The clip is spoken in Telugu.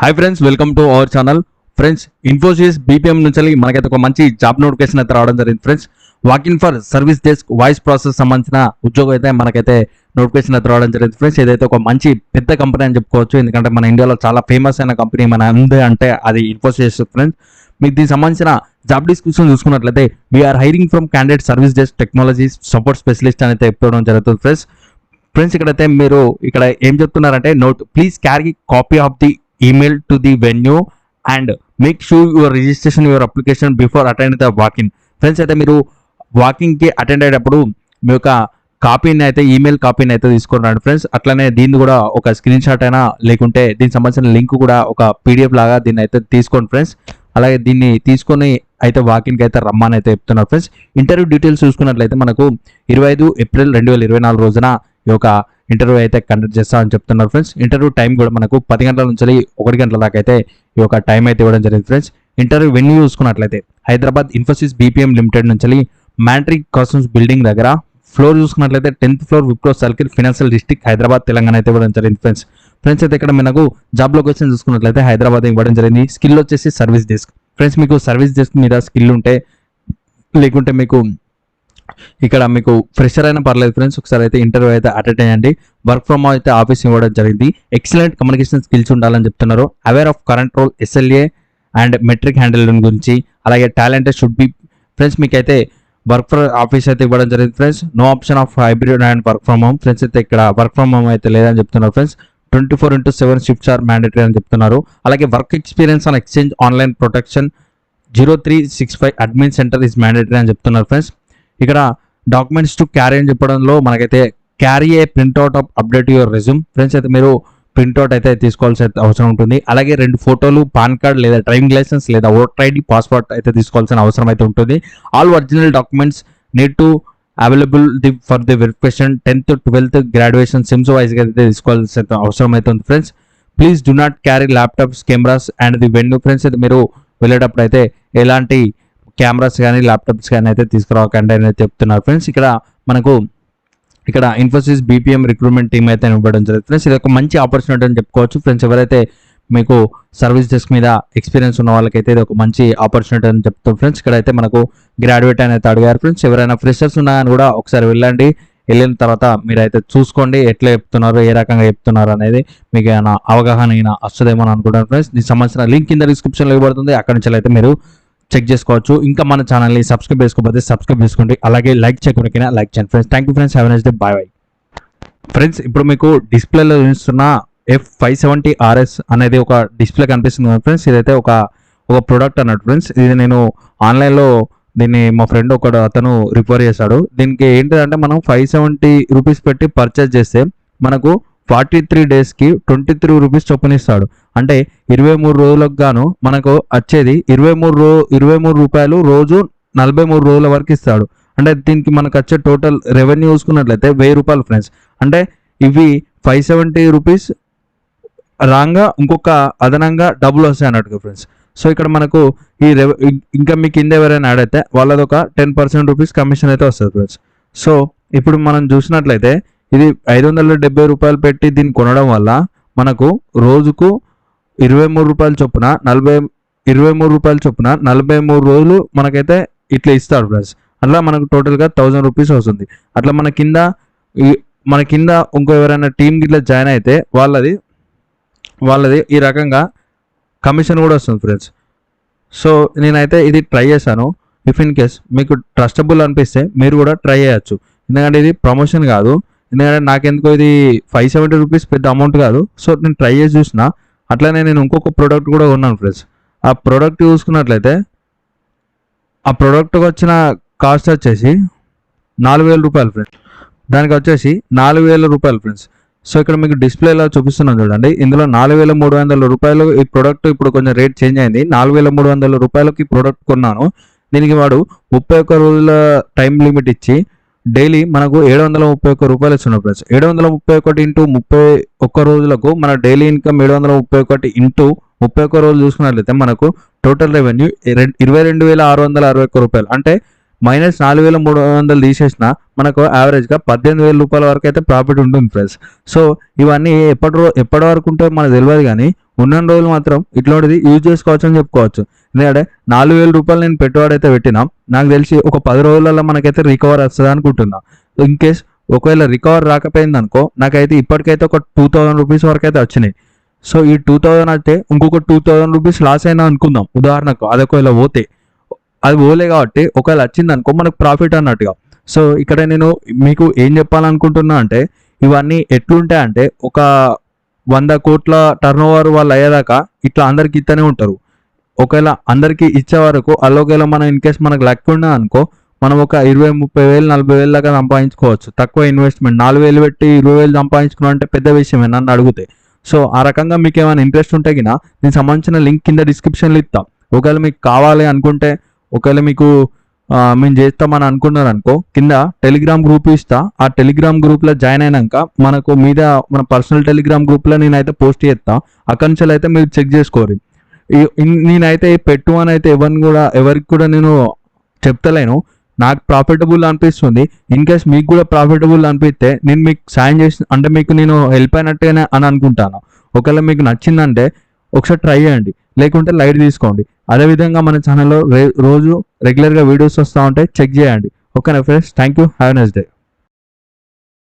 Hi friends welcome to our channel friends Infosys BPM నుంచి మనకైతే ఒక మంచి జాబ్ నోటిఫికేషన్ అయితే రావడం జరిగింది. Friends walk in for service desk voice process సంబంధించిన ఉద్యోగం అయితే మనకైతే నోటిఫికేషన్ అయితే రావడం జరిగింది. ఫ్రెండ్స్ ఏదైతే ఒక మంచి పెద్ద కంపెనీ అని చెప్పుకోవచ్చు. ఎందుకంటే మన ఇండియాలో చాలా ఫేమస్ అయిన కంపెనీ మన ఉంది అంటే అది ఇన్ఫోసిస్ ఫ్రెండ్స్ మీకు దీనికి సంబంధించిన జాబ్ డిస్క్రిప్షన్ చూసుకున్నట్లయితే we are hiring from candidate service desk technologies support specialist అని అయితే చెప్పడం జరుగుతుంది. ఫ్రెండ్స్ ఫ్రెండ్స్ ఇక్కడైతే మీరు ఇక్కడ ఏం చెప్తున్నారంటే note please carry copy of the email to the venue and make sure your registration your application before attend the walking friends అయితే మీరు వాకింగ్కి అటెండ్ అయ్యేటప్పుడు మీ యొక్క కాపీని అయితే ఈమెయిల్ కాపీని అయితే తీసుకున్నాడు ఫ్రెండ్స్ అట్లనే దీన్ని కూడా ఒక స్క్రీన్ షాట్ అయినా లేకుంటే దీనికి సంబంధించిన లింక్ కూడా ఒక పీడిఎఫ్ లాగా దీన్ని అయితే తీసుకోండి ఫ్రెండ్స్ అలాగే దీన్ని తీసుకొని అయితే వాకింగ్కి అయితే రమ్మని అయితే చెప్తున్నారు ఫ్రెండ్స్ ఇంటర్వ్యూ డీటెయిల్స్ చూసుకున్నట్లయితే మనకు ఇరవై ఐదు ఏప్రిల్ రెండు వేల ఇరవై నాలుగు రోజున ఈ యొక్క ఇంటర్వ్యూ అయితే కండక్ట్ చేస్తామని చెప్తున్నారు ఫ్రెండ్స్. ఇంటర్వ్యూ టైం కూడా మనకు పది గంటల నుంచి ఒకటి గంటల దాకా అయితే ఈ యొక్క టైం అయితే ఇవ్వడం జరిగింది ఫ్రెండ్స్. ఇంటర్వ్యూ వెన్యూ చూసుకున్నట్లయితే హైదరాబాద్ ఇన్ఫోసిస్ బీపీఎం లిమిటెడ్ నుంచి మ్యాంట్రీ కాస్ట్యూమ్స్ బిల్డింగ్ దగ్గర ఫ్లోర్ చూసుకున్నట్లయితే tenth floor Wipro circle financial district Hyderabad Telangana అయితే ఇవ్వడం జరిగింది ఫ్రెండ్స్. ఫ్రెండ్స్ అయితే ఇక్కడ మనకు జాబ్ లొకేషన్ చూసుకున్నట్లయితే హైదరాబాద్ ఇవ్వడం జరిగింది. స్కిల్ వచ్చేసి సర్వీస్ డెస్క్. ఫ్రెండ్స్ మీకు సర్వీస్ డెస్క్ మీద స్కిల్ ఉంటే లేకుంటే మీకు ఇక్కడ మీకు ఫ్రెషర్ అయినా పర్లేదు ఫ్రెండ్స్ ఒకసారి అయితే ఇంటర్వ్యూ అయితే అటెండ్ అయ్యండి వర్క్ ఫ్రమ్ హోమ్ అయితే ఆఫీస్ ఇవ్వడం జరిగింది. ఎక్సలెంట్ కమ్యూనికేషన్ స్కిల్స్ ఉండాలని చెప్తున్నారు. Aware of current role SLA and metric handle గురించి అలాగే టాలెంట్ షుడ్ బి ఫ్రెండ్స్ మీకైతే వర్క్ ఫ్రమ్ ఆఫీస్ అయితే ఇవ్వడం జరిగింది friends no option of hybrid and work from home friends అయితే ఇక్కడ వర్క్ ఫ్రమ్ హోమ్ అయితే లేదని చెప్తున్నారు friends twenty four into seven shifts are mandatory అని చెప్తున్నారు. అలాగే work experience on exchange online protection zero three six five admin centre is mandatory అని చెప్తున్నారు ఫ్రెండ్స్ ఇక్కడ డాక్యుమెంట్స్ టు క్యారీ అని చెప్పడంలో మనకైతే carry a printout of update your resume friends అయితే మీరు ప్రింట్అవుట్ అయితే తీసుకోవాల్సిన అవసరం ఉంటుంది. అలాగే రెండు ఫోటోలు పాన్ కార్డ్ లేదా డ్రైవింగ్ లైసెన్స్ లేదా ఓటర్ ఐడి పాస్పోర్ట్ అయితే తీసుకోవాల్సిన అవసరం అయితే ఉంటుంది. All original documents need to available the for the verification tenth twelfth graduation sims వైజ్గా అయితే తీసుకోవాల్సిన అవసరం అయితే ఉంది. Friends please do not carry laptops cameras and the venue friends అయితే మీరు వెళ్ళేటప్పుడు అయితే ఎలాంటి కెమెరాస్ కానీ ల్యాప్టాప్స్ కానీ అయితే తీసుకురావకండి అని చెప్తున్నారు. ఫ్రెండ్స్ ఇక్కడ మనకు ఇక్కడ ఇన్ఫోసిస్ బీపీఎం రిక్రూట్మెంట్ టీమ్ అయితే ఇవ్వడం జరుగుతుంది ఫ్రెండ్స్ ఇది ఒక మంచి ఆపర్చునిటీ అని చెప్పుకోవచ్చు. ఫ్రెండ్స్ ఎవరైతే మీకు సర్వీస్ డెస్క్ మీద ఎక్స్పీరియన్స్ ఉన్న వాళ్ళకైతే ఇది ఒక మంచి ఆపర్చునిటీ అని చెప్తాం. ఫ్రెండ్స్ ఇక్కడ అయితే మనకు గ్రాడ్యుయేట్ అని అయితే అడిగారు. ఫ్రెండ్స్ ఎవరైనా ఫ్రెషర్స్ ఉన్నా కానీ కూడా ఒకసారి వెళ్ళండి. వెళ్ళిన తర్వాత మీరైతే చూసుకోండి. ఎట్లా చెప్తున్నారు ఏ రకంగా చెప్తున్నారు అనేది మీకు ఏమైనా అవగాహన అయినా వస్తుందేమో అని అనుకుంటాను ఫ్రెండ్స్ దీనికి సంబంధించిన లింక్ కింద డిస్క్రిప్షన్లో ఇవ్వబడుతుంది. అక్కడి నుంచి అయితే మీరు చెక్ చేసుకోవచ్చు. ఇంకా మన ఛానల్ని సబ్స్క్రైబ్ చేసుకోకపోతే సబ్స్క్రైబ్ చేసుకోండి. అలాగే లైక్ చేయకుండా లైక్ చేయండి. Friends thank you friends have nice day bye bye friends ఇప్పుడు మీకు డిస్ప్లేలో చూస్తున్న ఎఫ్ ఫైవ్ సెవెంటీ ఆర్ఎస్ అనేది ఒక డిస్ప్లే కనిపిస్తుంది ఫ్రెండ్స్ ఇదైతే ఒక ఒక ప్రోడక్ట్ అన్నట్టు ఫ్రెండ్స్ ఇది నేను ఆన్లైన్లో దీన్ని మా ఫ్రెండ్ ఒకడు అతను రిఫర్ చేశాడు. దీనికి ఏంటిదంటే మనం ఫైవ్ సెవెంటీ రూపీస్ పెట్టి పర్చేస్ చేస్తే మనకు ఫార్టీ త్రీ డేస్కి ట్వంటీ త్రీ రూపీస్ చొప్పున ఇస్తాడు అంటే ఇరవై మూడు రోజులకు గాను మనకు వచ్చేది ఇరవై మూడు రో ఇరవై మూడు రూపాయలు రోజు నలభై మూడు రోజుల వరకు ఇస్తాడు. అంటే దీనికి మనకు వచ్చే టోటల్ రెవెన్యూ చూసుకున్నట్లయితే వెయ్యి రూపాయలు ఫ్రెండ్స్. అంటే ఇవి ఫైవ్ సెవెంటీ రూపీస్ రాగా ఇంకొక అదనంగా డబ్బులు వస్తాయి అన్నట్టుగా ఫ్రెండ్స్. సో ఇక్కడ మనకు ఈ రెవ ఇంకా మీ కింద ఎవరైనా యాడ్ వాళ్ళది ఒక టెన్ పర్సెంట్ రూపీస్ కమిషన్ అయితే వస్తుంది ఫ్రెండ్స్. సో ఇప్పుడు మనం చూసినట్లయితే ఇది ఐదు వందల డెబ్బై రూపాయలు పెట్టి దీన్ని కొనడం వల్ల మనకు రోజుకు ఇరవై మూడు రూపాయల చొప్పున నలభై ఇరవై మూడు రూపాయల చొప్పున నలభై మూడు రోజులు మనకైతే ఇట్లా ఇస్తారు ఫ్రెండ్స్. అట్లా మనకు టోటల్గా థౌజండ్ రూపీస్ వస్తుంది. అట్లా మన కింద మన కింద ఇంకో ఎవరైనా టీం ఇట్లా జాయిన్ అయితే వాళ్ళది వాళ్ళది ఈ రకంగా కమిషన్ కూడా వస్తుంది ఫ్రెండ్స్. సో నేనైతే ఇది ట్రై చేశాను. ఇఫ్ ఇన్ కేస్ మీకు ట్రస్టబుల్ అనిపిస్తే మీరు కూడా ట్రై చేయొచ్చు. ఎందుకంటే ఇది ప్రమోషన్ కాదు. ఎందుకంటే నాకెందుకో ఇది ఫైవ్ సెవెంటీ రూపీస్ పెద్ద అమౌంట్ కాదు. సో నేను ట్రై చేసి చూసిన. అట్లనే నేను ఇంకొక ప్రోడక్ట్ కూడా కొన్నాను ఫ్రెండ్స్. ఆ ప్రోడక్ట్ చూసుకున్నట్లయితే ఆ ప్రోడక్ట్కి వచ్చిన కాస్ట్ వచ్చేసి నాలుగు వేల రూపాయలు ఫ్రెండ్స్. దానికి వచ్చేసి నాలుగు వేల రూపాయలు ఫ్రెండ్స్. సో ఇక్కడ మీకు డిస్ప్లేలో చూపిస్తున్నాను చూడండి. ఇందులో నాలుగు వేల మూడు వందల రూపాయలు ఈ ప్రోడక్ట్ ఇప్పుడు కొంచెం రేట్ చేంజ్ అయింది. నాలుగు వేల మూడు వందల రూపాయలకి ప్రోడక్ట్ కొన్నాను. దీనికి వాడు ముప్పై ఒక్క రోజుల టైం లిమిట్ ఇచ్చి డైలీ మనకు ఏడు వందల ముప్పై ఒక్క రూపాయలు ఇస్తున్న ఫ్రెండ్స్. ఏడు వందల ముప్పై ఒకటి ఇంటూ ముప్పై ఒక్క రోజులకు మన డైలీ ఇన్కమ్ ఏడు వందల ముప్పై ఒకటి ఇంటూ ముప్పై ఒక్క రోజులు చూసుకున్నట్లయితే మనకు టోటల్ రెవెన్యూ ఇరవై రెండు వేల ఆరు వందల అరవై ఒక్క రూపాయలు. అంటే మైనస్ నాలుగు వేల మూడు వందలు తీసేసిన మనకు యావరేజ్గా పద్దెనిమిది వేల రూపాయల వరకు అయితే ప్రాఫిట్ ఉంటుంది ఫ్రెండ్స్. సో ఇవన్నీ ఎప్పటి రో ఎప్పటి వరకు ఉంటే మనకు తెలియదు కానీ ఉన్న రోజులు మాత్రం ఇట్లాంటిది యూజ్ చేసుకోవచ్చు అని చెప్పుకోవచ్చు. ఎందుకంటే నాలుగు వేల రూపాయలు నేను పెట్టుబడి అయితే పెట్టినాం నాకు తెలిసి ఒక పది రోజులలో మనకైతే రికవర్ వస్తుంది అనుకుంటున్నా. ఇన్ కేస్ ఒకవేళ రికవర్ రాకపోయింది అనుకో నాకైతే ఇప్పటికైతే ఒక టూ థౌజండ్ రూపీస్ వరకు అయితే వచ్చినాయి. సో ఈ టూ థౌజండ్ అయితే ఇంకొక టూ థౌజండ్ రూపీస్ లాస్ అయినా అనుకుందాం. ఉదాహరణకు అది ఒకవేళ పోతే. అది పోలే కాబట్టి ఒకవేళ వచ్చింది అనుకో మనకు ప్రాఫిట్ అన్నట్టుగా. సో ఇక్కడ నేను మీకు ఏం చెప్పాలనుకుంటున్నా అంటే ఇవన్నీ ఎట్లుంటాయి అంటే ఒక వంద కోట్ల టర్న్ ఓవర్ వాళ్ళు అయ్యేదాకా ఇట్లా అందరికి ఇస్తూనే ఉంటారు. ఒకవేళ అందరికి ఇచ్చే వరకు అలా ఒకవేళ మనం ఇన్ కేస్ మనకు లక్ ఉన్నా అనుకో మనం ఒక ఇరవై ముప్పై వేలు నలభై వేలు దాకా సంపాదించుకోవచ్చు. తక్కువ ఇన్వెస్ట్మెంట్ నాలుగు వేలు పెట్టి ఇరవై వేలు సంపాదించుకున్నా అంటే పెద్ద విషయమే నన్ను అడిగితే. సో ఆ రకంగా మీకు ఏమైనా ఇంట్రెస్ట్ ఉంటే గిన దీనికి సంబంధించిన లింక్ కింద డిస్క్రిప్షన్లో ఇస్తాం. ఒకవేళ మీకు కావాలి అనుకుంటే ఒకవేళ మీకు మేము చేస్తామని అనుకున్నారు అనుకో కింద టెలిగ్రామ్ గ్రూప్ ఇస్తా. ఆ టెలిగ్రామ్ గ్రూప్లో జాయిన్ అయినాక మనకు మీద మన పర్సనల్ టెలిగ్రామ్ గ్రూప్లో నేనైతే పోస్ట్ చేస్తా. అక్కడి నుంచి అయితే మీరు చెక్ చేసుకోరు. నేనైతే పెట్టు అని అయితే ఎవరిని కూడా ఎవరికి కూడా నేను చెప్తలేను. నాకు ప్రాఫిటబుల్ అనిపిస్తుంది. ఇన్ కేస్ మీకు కూడా ప్రాఫిటబుల్ అనిపిస్తే నేను మీకు సాయం చేసి అంటే మీకు నేను హెల్ప్ అయినట్టుగానే అని అనుకుంటాను. ఒకవేళ మీకు నచ్చిందంటే ఒకసారి ట్రై చేయండి. లేకుంటే లైట్ తీసుకోండి. అదేవిధంగా మన ఛానల్లో రే రోజు రెగ్యులర్గా వీడియోస్ వస్తూ ఉంటాయి. చెక్ చేయండి. ఓకేనా friends thank you have nice day